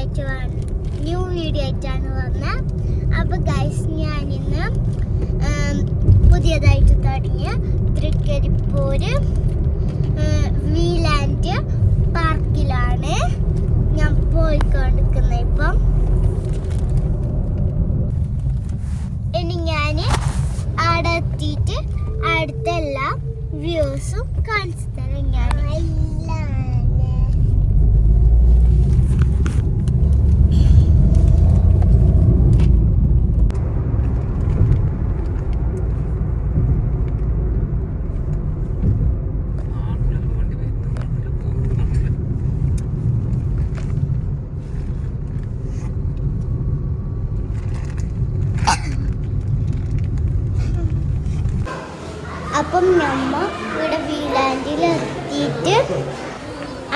ആയിട്ട് new video ആയിട്ടാണ് വന്നത്. അപ്പോൾ ഗൈസ് ഞാനിന്ന് പുതിയതായിട്ട് തുടങ്ങിയ തൃക്കരിപ്പൂര് വീലാൻഡ് പാർക്കിലാണ് ഞാൻ പോയിക്കൊണ്ടിരിക്കുന്നത് ഇപ്പം. ഇനി ഞാൻ അവിടെ എത്തിയിട്ട് അടുത്ത എല്ലാ വ്യൂസും കാണിച്ചു തരാം ഞാൻ. അപ്പം നമ്മ ഇവിടെ വീലാൻഡിൽ എത്തിയിട്ട്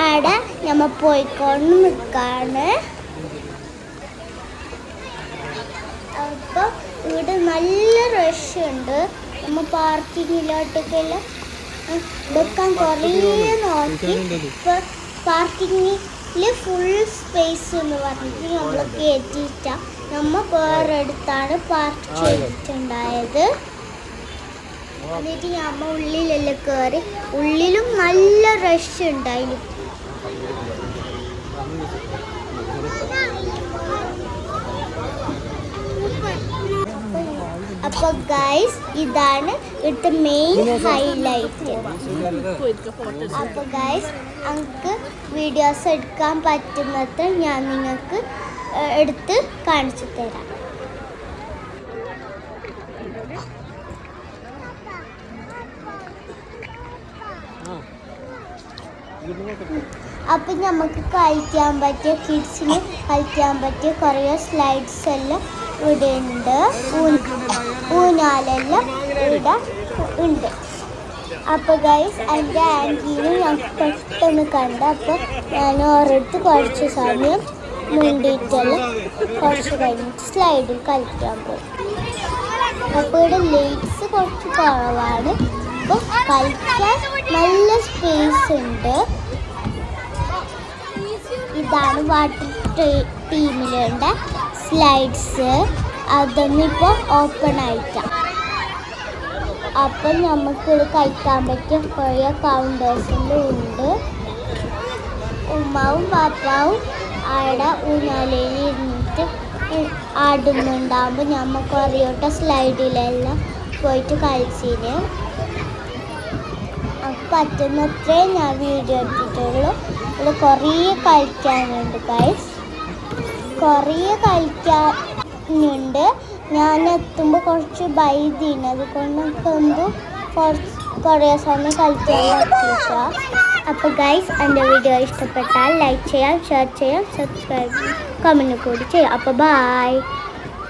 അവിടെ നമ്മ പോയിക്കൊണ്ട് നിൽക്കാണ്. അപ്പം ഇവിടെ നല്ല റഷ് ഉണ്ട്. നമ്മ പാർക്കിങ്ങിലോട്ടൊക്കെല്ലാം എടുക്കാൻ കുറേ നോക്കി. ഇപ്പം പാർക്കിങ്ങിൽ ഫുൾ സ്പേസ് എന്ന് പറഞ്ഞിട്ട് നമ്മൾ കയറ്റിയിട്ട നമ്മ വേറെ അടുത്താണ് പാർക്ക് ചെയ്തിട്ടുണ്ടായത്. എന്നിട്ട് അമ്മ ഉള്ളിലെല്ലാം കയറി ഉള്ളിലും നല്ല റഷ് ഉണ്ടായിരുന്നു അപ്പൊ ഗൈസ് ഇതാണ് ഇവിടുത്തെ മെയിൻ ഹൈലൈറ്റ് അപ്പൊ ഗൈസ് നമുക്ക് വീഡിയോസ് എടുക്കാൻ പറ്റുന്നത് ഞാൻ നിങ്ങൾക്ക് എടുത്ത് കാണിച്ചു തരാം. അപ്പം നമുക്ക് കളിക്കാൻ പറ്റിയ കിഡ്സിന് കളിക്കാൻ പറ്റിയ കുറേ സ്ലൈഡ്സ് എല്ലാം ഇവിടെ ഉണ്ട്. ഊനാലെല്ലാം ഇവിടെ ഉണ്ട്. അപ്പോൾ ഗൈസ് എന്റെ ആന്റീനെ ഞാൻ പെട്ടെന്ന് കണ്ട്. അപ്പോൾ ഞാൻ ഓരോരുത്തർ കുറച്ച് സമയം മുണ്ടിയിട്ടെല്ലാം കുറച്ച് കഴിഞ്ഞിട്ട് സ്ലൈഡിൽ കളിക്കാൻ പോയി. അപ്പോൾ ഇവിടെ ലൈറ്റ്സ് കുറച്ച് കുറവാണ്. അപ്പോൾ കളിക്കാൻ നല്ല സ്പേസ് ഉണ്ട്. ഇതാണ് വാട്ടർ ടീമിലുണ്ട് സ്ലൈഡ്സ് അതൊന്നും ഇപ്പോൾ ഓപ്പൺ ആയിട്ടാണ് അപ്പം നമുക്ക് കളിക്കാൻ പറ്റിയ കുറേ കൗണ്ടേഴ്സിന്റെ ഉണ്ട്. ഉമ്മാവും പാപ്പാവും അവിടെ ഊഞ്ഞാലയിൽ ഇരുന്നിട്ട് ആടുന്നുണ്ടാകുമ്പോൾ നമുക്ക് അറിയോട്ട സ്ലൈഡിലെല്ലാം പോയിട്ട് കളിച്ചിന്. പറ്റുന്നത്രേ ഞാൻ വീഡിയോ എടുത്തിട്ടുള്ളൂ. ഇവിടെ കുറേ കളിക്കാനുണ്ട് ഗൈസ് കുറേ കളിക്കാനുണ്ട്. ഞാൻ എത്തുമ്പോൾ കുറച്ച് ബൈദിന് അതുകൊണ്ട് നമുക്ക് എന്തോ കുറച്ച് കുറേ സമയം കളിക്കാൻ പറ്റില്ല അപ്പോൾ ഗൈസ് എന്റെ വീഡിയോ ഇഷ്ടപ്പെട്ടാൽ ലൈക്ക് ചെയ്യാം ഷെയർ ചെയ്യാം സബ്സ്ക്രൈബ് കമന്റ് കൂടി ചെയ്യാം. അപ്പോൾ ബായ്